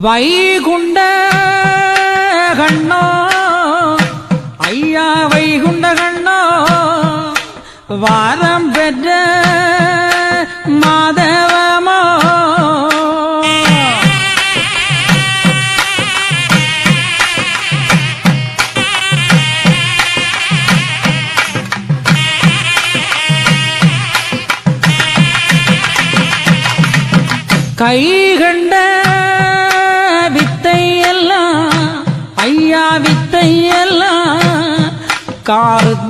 வைகுண்ட கண்ணா ஐயா வைகுண்ட கண்ணா வாரம் பெற்ற மாதவமா. கை कार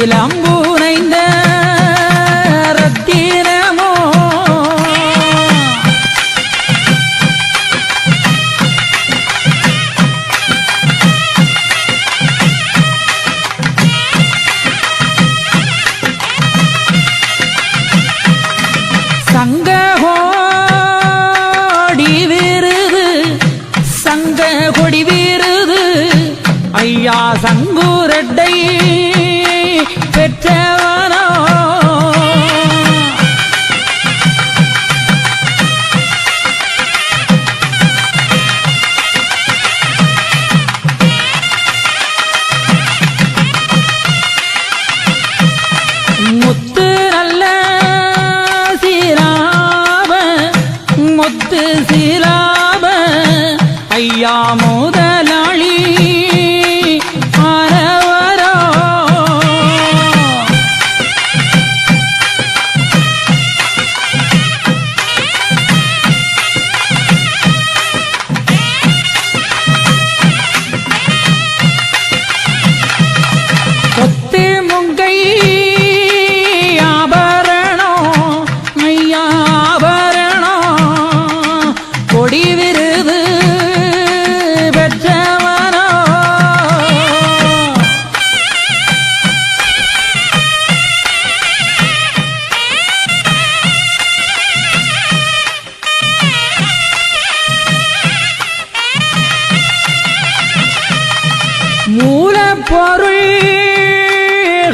سلام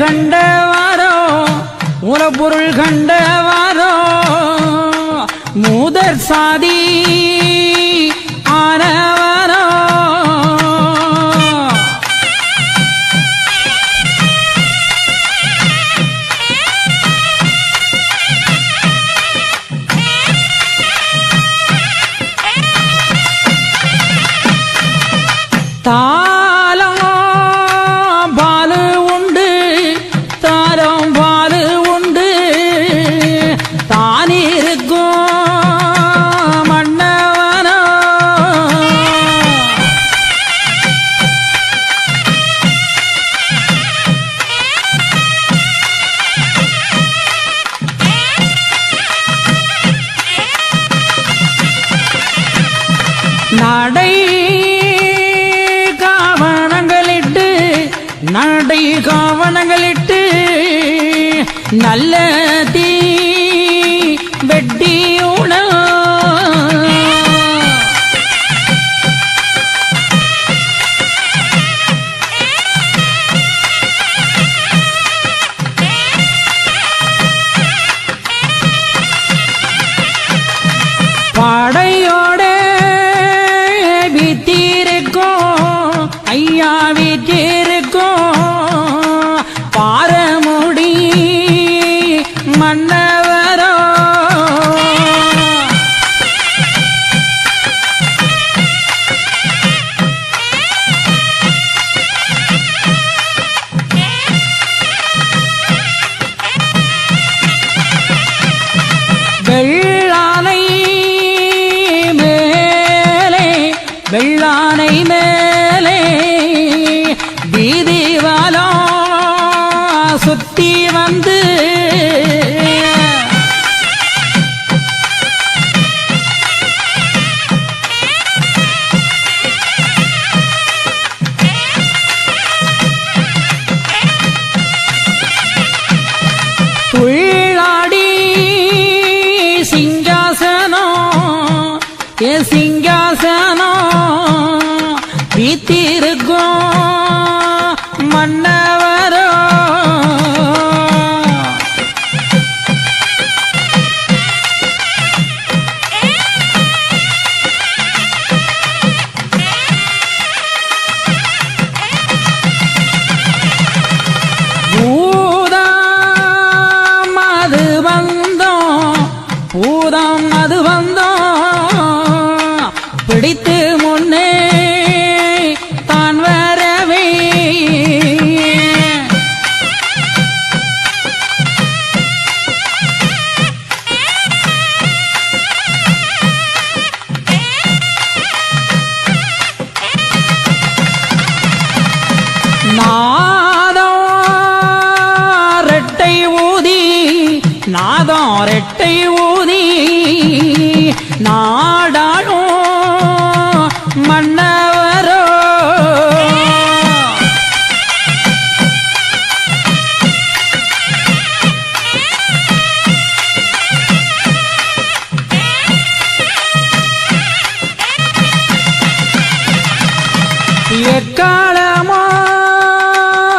கண்ட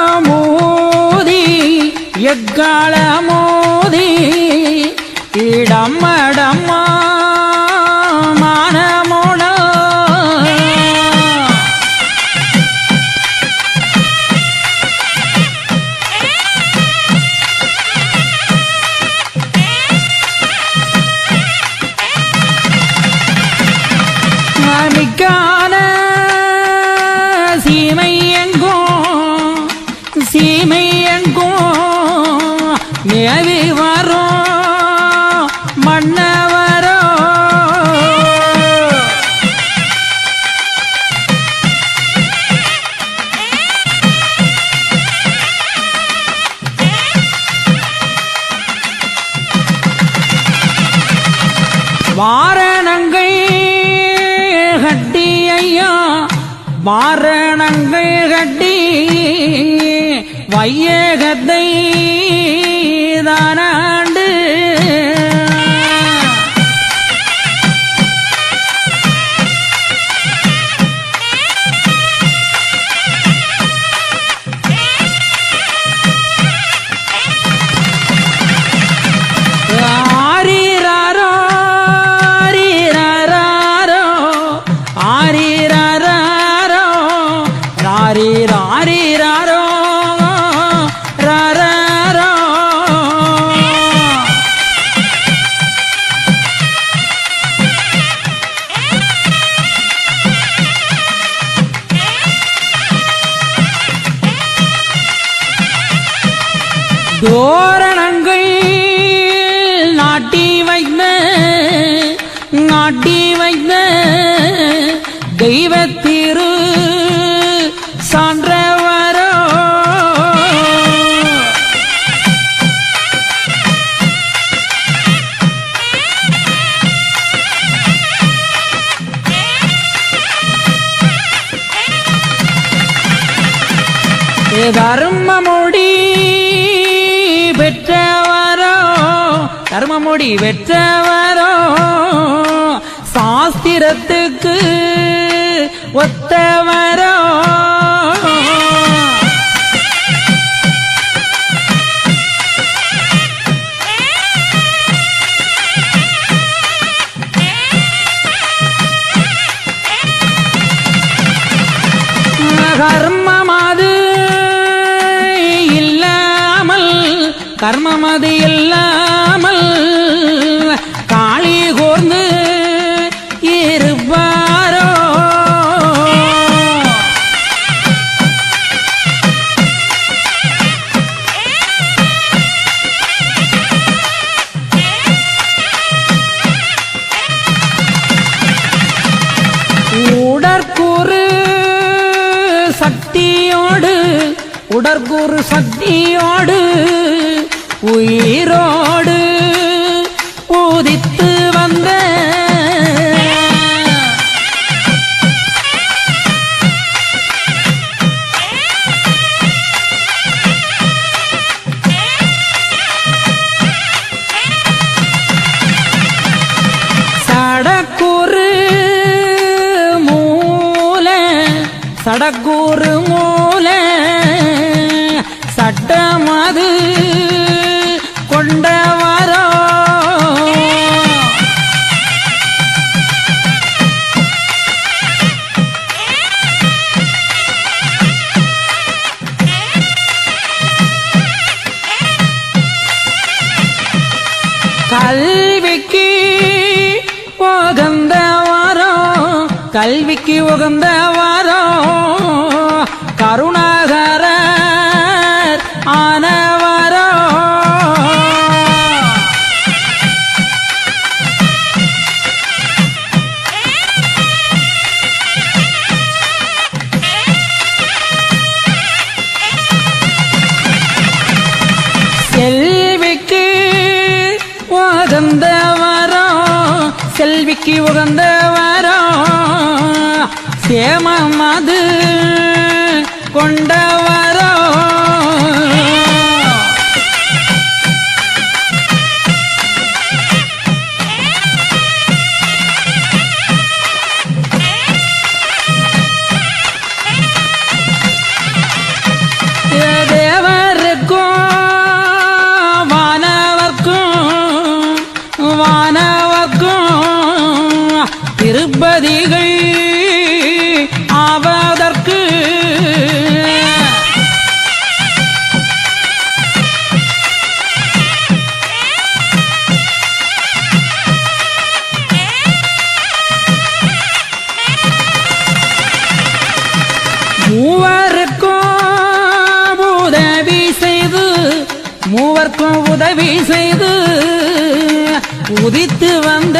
எக்காலமோதி எக்காலமோதி இடம்ம வெற்ற ஒரு சக்தியோடு உயிரோடு உதித்து வந்த. சடக்கூறு மூல சடக்கூறு மூல நோக்கி உகந்த மூவர்க்கும் உதவி செய்து உதித்து வந்த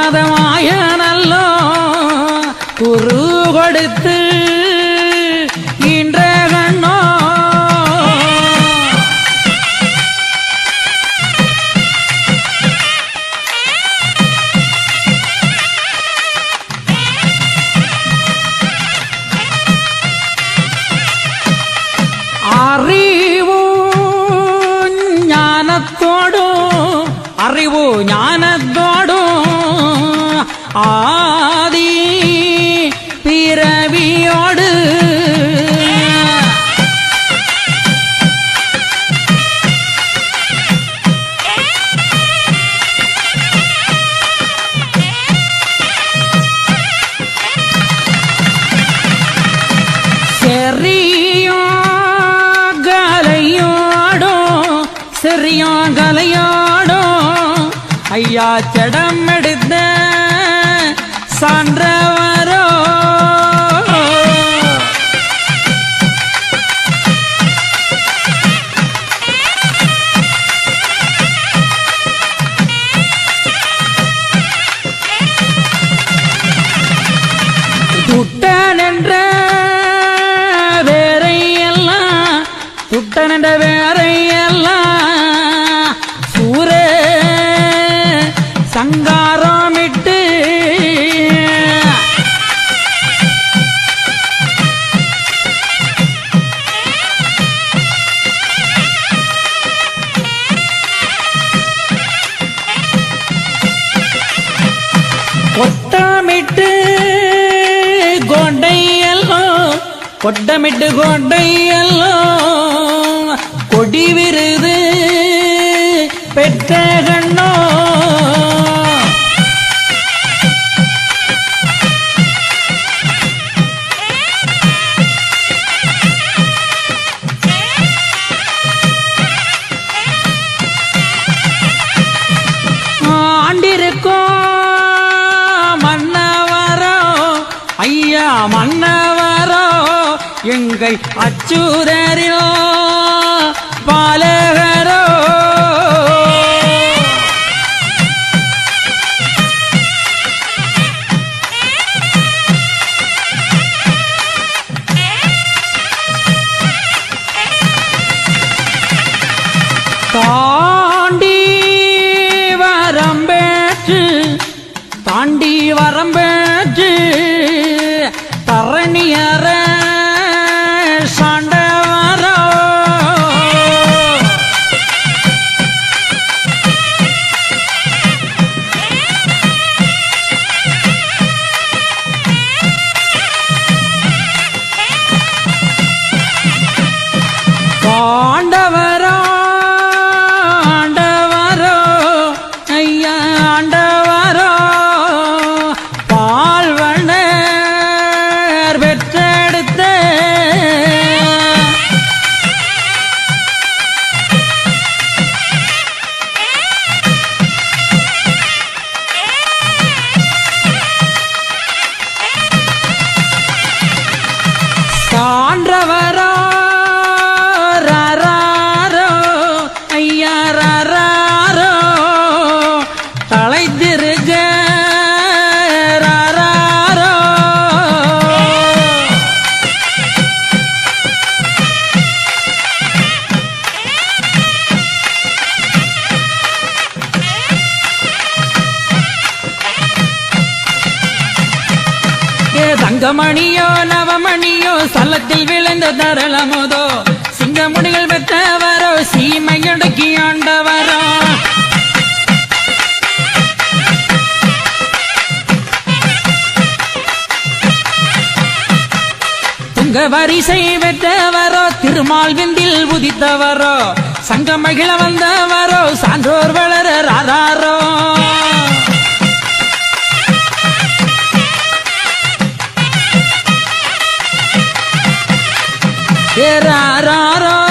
பாதமாயனல்லோ குரு கொடுத்து கொட்டமிட்டு கொண்டையல்லோ கொடி விருது பெற்ற கண்ணோ ஆண்டிருக்கோ மன்னவரோ. ஐயா மன்னவர். எங்கை அச்சுதரிலோ பால ஏ நவமணியோ சலத்தில் விளைந்த தரளமுதோ சிங்கமுடிகள் பெற்றவரோ சீமையடக்கி ஆண்டவரோ. துங்க வரிசை பெற்றவரோ திருமால் விந்தில் உதித்தவரோ சங்க மகிழ வந்தவரோ சான்றோர் வளர ராதாரோ. Yeah, ra, ra, ra.